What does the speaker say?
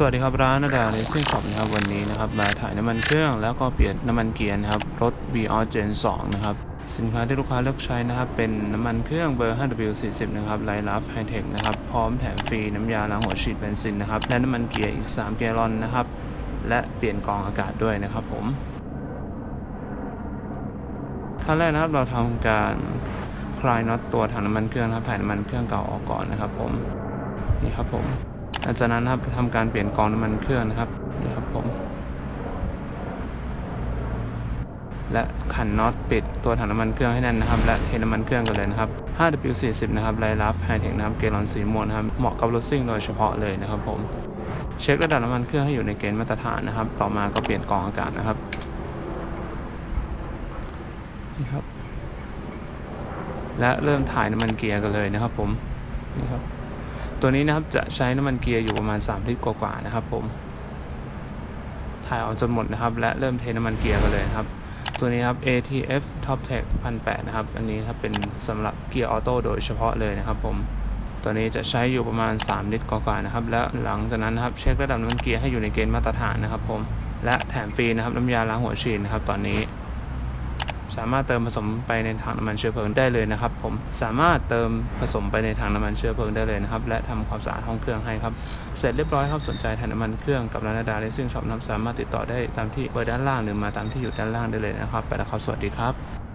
สวัสดีครับร้านนาดาเลสซิ่งช็อปนะครับวันนี้นะครับมาถ่ายน้ำมันเครื่องแล้วก็เปลี่ยนน้ำมันเกียร์นะครับรถ v ีออ Gen 2 นะครับ สินค้าที่ลูกค้าเลือกใช้นะครับเป็นน้ำมันเครื่องเบอร์ 5W40 นะครับไลลัฟไฮเทคนะครับพร้อมแถมฟรีน้ำยาล้างหัวฉีดเบนซินนะครับและน้ำมันเกียร์อีก 3 แกลลอนนะครับและเปลี่ยนกองอากาศด้วยนะครับผมขั้นแรกนะครับเราทำการคลายน็อตตัวถังน้ำมันเครื่องนะครับถ่ายน้ำมันเครื่องเก่าออกก่อนนะครับผมนี่ครับผม หลังจากนั้นนะครับทำการเปลี่ยนกองน้ำมันเครื่องนะครับนี่ครับผม และขันน็อตปิดตัวถังน้ำมันเครื่องให้แน่นนะครับ และเทน้ำมันเครื่องกันเลยนะครับ 5W40 นะครับไลลัฟไฮเทคนะครับเกลอนสีม่วงนะครับเหมาะกับรถซิ่งโดยเฉพาะเลยนะครับผมเช็คระดับน้ำมันเครื่องให้อยู่ในเกณฑ์มาตรฐานนะครับ ต่อมาก็เปลี่ยนกองอากาศนะครับนี่ครับ และเริ่มถ่ายน้ำมันเกียร์กันเลยนะครับผมนี่ครับ ตัวนี้นะครับจะใช้น้ำมันเกียร์อยู่ประมาณ3ลิตรกว่าๆนะครับ ผมถ่ายออกจนหมดนะครับ และเริ่มเทน้ำมันเกียร์กันเลยครับ ตัวนี้ครับ ATF Top Tech 1008นะครับ อันนี้ครับเป็นสำหรับเกียร์ออโต้โดยเฉพาะเลยนะครับผมตัวนี้จะใช้อยู่ประมาณ 3 ลิตรกว่าๆนะครับ และหลังจากนั้นนะครับเช็คระดับน้ำมันเกียร์ให้อยู่ในเกณฑ์มาตรฐานนะครับ ผมและแถมฟรีนะครับน้ำยาล้างหัวฉีดนะครับ ตอนนี้ สามารถเติมผสมไปในถังน้ำมันเชื้อเพลิงได้เลยนะครับ ผมสามารถเติมผสมไปในถังน้ำมันเชื้อเพลิงได้เลยนะครับ และทำความสะอาดห้องเครื่องให้ครับ เสร็จเรียบร้อยครับสนใจถ่ายน้ำมันเครื่องกับร้านดาเลซึ่งช็อปน้ำสามารถติดต่อได้ตามที่เบอร์ด้านล่างหรือมาตามที่อยู่ด้านล่างได้เลยนะครับ ไปแล้วครับสวัสดีครับ